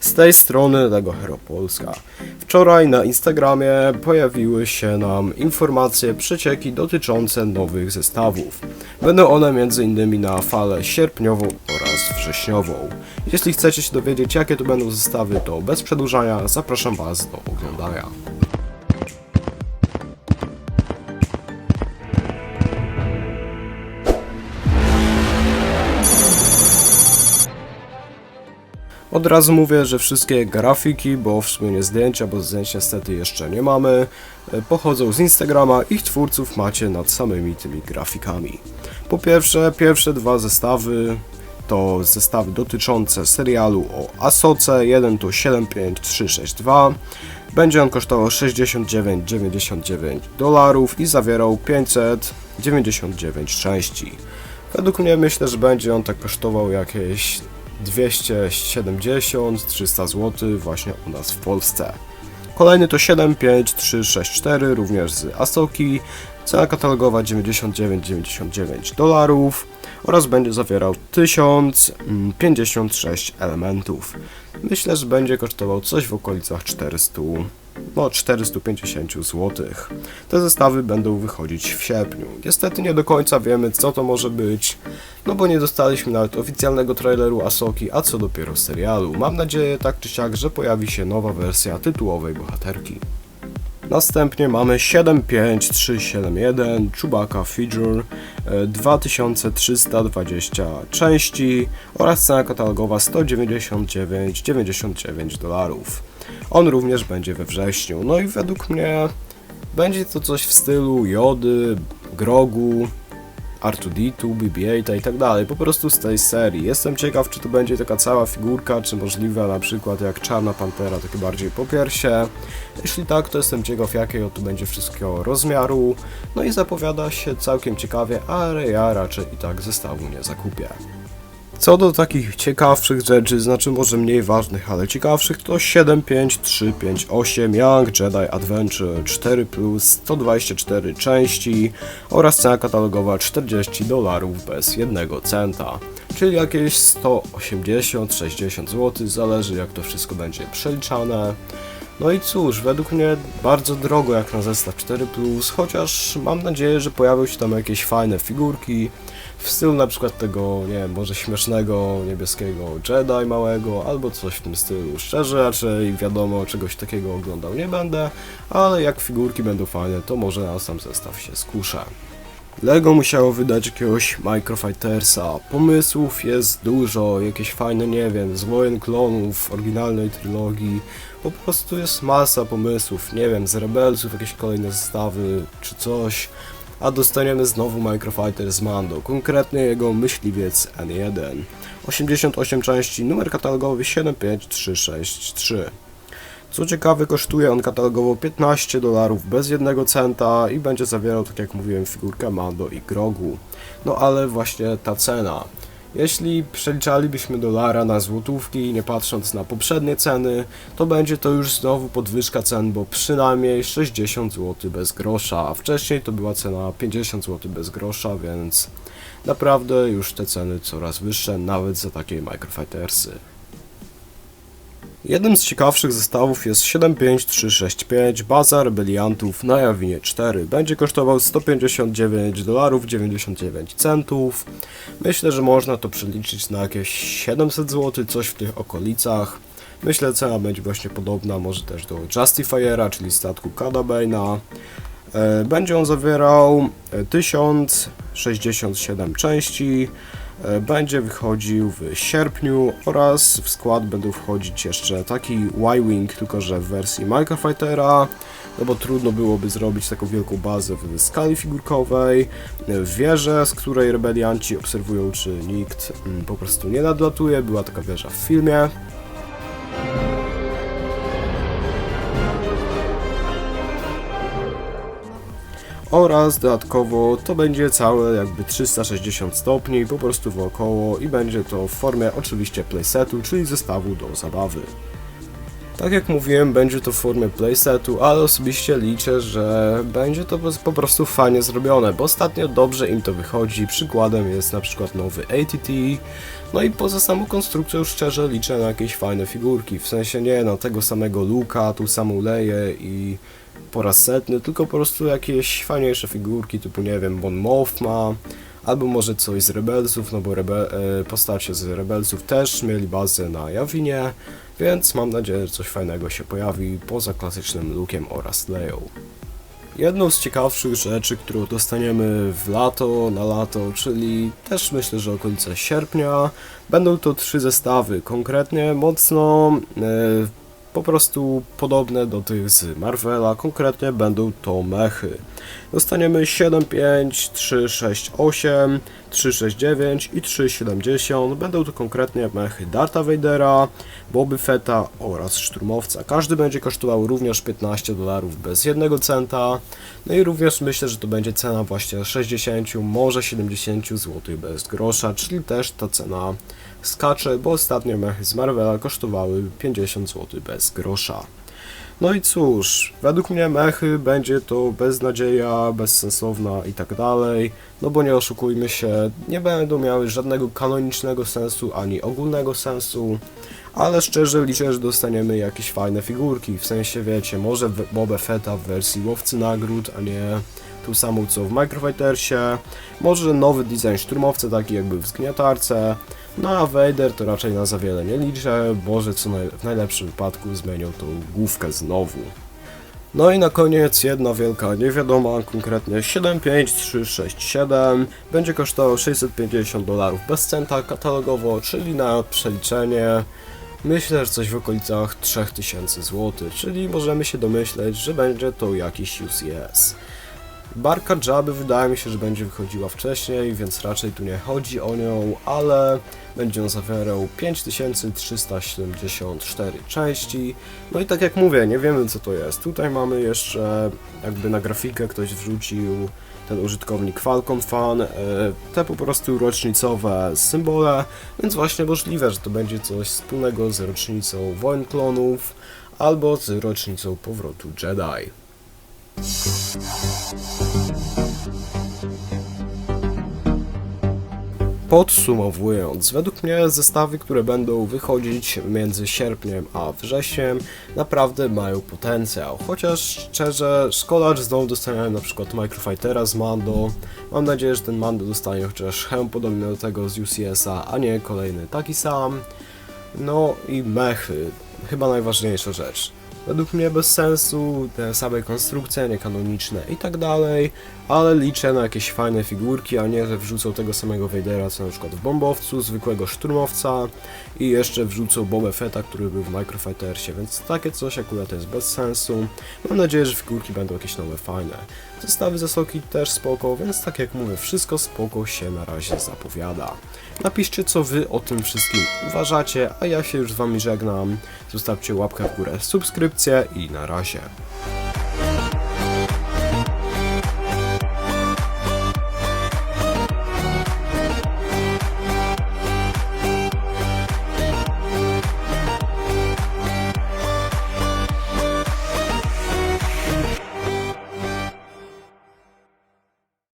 Z tej strony Lego Hero Polska. Wczoraj na Instagramie pojawiły się nam informacje, przecieki dotyczące nowych zestawów. Będą one m.in. na falę sierpniową oraz wrześniową. Jeśli chcecie się dowiedzieć jakie to będą zestawy, to bez przedłużania zapraszam Was do oglądania. Od razu mówię, że wszystkie grafiki, bo w sumie nie zdjęcia, bo zdjęć niestety jeszcze nie mamy, e, pochodzą z Instagrama. Ich twórców macie nad samymi tymi grafikami. Po pierwsze, pierwsze dwa zestawy to zestawy dotyczące serialu o Asoce. Jeden to 75362. Będzie on kosztował 69,99 dolarów i zawierał 599 części. Według mnie myślę, że będzie on tak kosztował jakieś 270-300 zł właśnie u nas w Polsce. Kolejny to 75364, również z Asoki. Cena katalogowa 99,99 dolarów oraz będzie zawierał 1056 elementów. Myślę, że będzie kosztował coś w okolicach 400, no 450 zł. Te zestawy będą wychodzić w sierpniu. Niestety nie do końca wiemy co to może być, no bo nie dostaliśmy nawet oficjalnego traileru Asoki, a co dopiero serialu. Mam nadzieję tak czy siak, że pojawi się nowa wersja tytułowej bohaterki. Następnie mamy 75371 Chewbacca Figure e, 2320 części oraz cena katalogowa 199,99 dolarów. On również będzie we wrześniu. No i według mnie będzie to coś w stylu Jody, Grogu, R2D2, BB-8 i tak dalej, po prostu z tej serii. Jestem ciekaw, czy to będzie taka cała figurka, czy możliwe na przykład jak Czarna Pantera, takie bardziej po piersie. Jeśli tak, to jestem ciekaw, jakiego to będzie wszystkiego rozmiaru. No i zapowiada się całkiem ciekawie, ale ja raczej i tak zestawu nie zakupię. Co do takich ciekawszych rzeczy, znaczy może mniej ważnych, ale ciekawszych, to 75358 Young Jedi Adventure 4 plus 124 części oraz cena katalogowa 40 dolarów bez jednego centa, czyli jakieś 180-60 zł, zależy jak to wszystko będzie przeliczane. No i cóż, według mnie bardzo drogo jak na zestaw 4, chociaż mam nadzieję, że pojawią się tam jakieś fajne figurki w stylu na przykład tego, nie wiem, może śmiesznego niebieskiego Jedi małego albo coś w tym stylu. Szczerze raczej wiadomo, czegoś takiego oglądał nie będę, ale jak figurki będą fajne, to może na sam zestaw się skuszę. Lego musiało wydać jakiegoś Microfightersa. Pomysłów jest dużo, jakieś fajne, nie wiem, z wojen klonów, oryginalnej trylogii. Po prostu jest masa pomysłów, nie wiem, z Rebelsów jakieś kolejne zestawy czy coś. A dostaniemy znowu Microfighter z Mando, konkretnie jego myśliwiec N1. 88 części, numer katalogowy 75363. Co ciekawe, kosztuje on katalogowo 15 dolarów bez jednego centa i będzie zawierał, tak jak mówiłem, figurkę Mando i Grogu. No ale właśnie ta cena. Jeśli przeliczalibyśmy dolara na złotówki, nie patrząc na poprzednie ceny, to będzie to już znowu podwyżka cen, bo przynajmniej 60 zł bez grosza, a wcześniej to była cena 50 zł bez grosza, więc naprawdę już te ceny coraz wyższe, nawet za takie Microfightersy. Jednym z ciekawszych zestawów jest 75365 Baza Rebeliantów na Jawinie 4. Będzie kosztował 159 dolarów 99 centów. Myślę, że można to przeliczyć na jakieś 700 zł, coś w tych okolicach. Myślę, cena będzie właśnie podobna może też do Justifiera, czyli statku Cada Bane'a. E, Będzie on zawierał e, 1067 części. E, Będzie wychodził w sierpniu oraz w skład będą wchodzić jeszcze taki Y-Wing, tylko że w wersji Microfightera, no bo trudno byłoby zrobić taką wielką bazę w skali figurkowej, e, wieżę, z której rebelianci obserwują, czy nikt mm, po prostu nie nadlatuje, była taka wieża w filmie. Oraz dodatkowo to będzie całe jakby 360 stopni po prostu wokoło i będzie to w formie oczywiście playsetu, czyli zestawu do zabawy. Tak jak mówiłem, będzie to w formie playsetu, ale osobiście liczę, że będzie to po- prostu fajnie zrobione, bo ostatnio dobrze im to wychodzi. Przykładem jest na przykład nowy ATT. No i poza samą konstrukcją szczerze liczę na jakieś fajne figurki, w sensie nie na tego samego Luka, tu samą Leję i po raz setny, tylko po prostu jakieś fajniejsze figurki typu nie wiem, Bon Mothma, albo może coś z Rebelsów, no bo rebe e, postacie z Rebelsów też mieli bazę na Jawinie, więc mam nadzieję, że coś fajnego się pojawi poza klasycznym lookiem oraz Leją. Jedną z ciekawszych rzeczy, którą dostaniemy w lato, na lato, czyli też myślę, że okolice sierpnia, będą to trzy zestawy, konkretnie mocno e, po prostu podobne do tych z Marvela, konkretnie będą to mechy. Dostaniemy 7, 5, 3, 6, 8, 3, 6, 9 i 3, 70. Będą to konkretnie mechy Darta Vadera, Boby Fetta oraz Szturmowca. Każdy będzie kosztował również 15 dolarów bez jednego centa. No i również myślę, że to będzie cena właśnie 60, może 70 zł bez grosza, czyli też ta cena skacze, bo ostatnie mechy z Marvela kosztowały 50 zł bez grosza. No i cóż, według mnie mechy będzie to beznadzieja, bezsensowna i tak dalej, no bo nie oszukujmy się, nie będą miały żadnego kanonicznego sensu ani ogólnego sensu, ale szczerze liczę, że dostaniemy jakieś fajne figurki, w sensie wiecie, może Boba Fetta w wersji łowcy nagród, a nie tu samą co w Microfightersie, może nowy design szturmowca taki jak był w Zgniatarce, no a Vader to raczej na za wiele nie liczę, może co w najlepszym wypadku zmienią tą główkę znowu. No i na koniec jedna wielka niewiadoma, konkretnie 75367 będzie kosztował 650 dolarów bez centa katalogowo, czyli na przeliczenie myślę, że coś w okolicach 3000 zł, czyli możemy się domyśleć, że będzie to jakiś UCS. Barka Jabby wydaje mi się, że będzie wychodziła wcześniej, więc raczej tu nie chodzi o nią, ale będzie on zawierał 5374 części. No i tak jak mówię, nie wiemy co to jest. Tutaj mamy jeszcze jakby na grafikę ktoś wrzucił ten użytkownik Falcon Fan, e, te po prostu rocznicowe symbole, więc właśnie możliwe, że to będzie coś wspólnego z rocznicą Wojen Klonów albo z rocznicą powrotu Jedi. Podsumowując, według mnie zestawy, które będą wychodzić między sierpniem a wrześniem, naprawdę mają potencjał. Chociaż szczerze, szkoda, że znowu dostaniemy na przykład Microfightera z Mando. Mam nadzieję, że ten Mando dostanie chociaż hełm podobny do tego z UCS-a, a nie kolejny taki sam. No i mechy, chyba najważniejsza rzecz. Według mnie bez sensu, te same konstrukcje niekanoniczne i tak dalej, ale liczę na jakieś fajne figurki, a nie, że wrzucą tego samego Vadera, co na przykład w Bombowcu, zwykłego szturmowca i jeszcze wrzucą Boba Fetta, który był w Microfightersie, więc takie coś akurat jest bez sensu. Mam nadzieję, że figurki będą jakieś nowe, fajne. Zestawy zasoki też spoko, więc tak jak mówię, wszystko spoko się na razie zapowiada. Napiszcie co wy o tym wszystkim uważacie, a ja się już z wami żegnam. Zostawcie łapkę w górę, subskrypcję i na razie.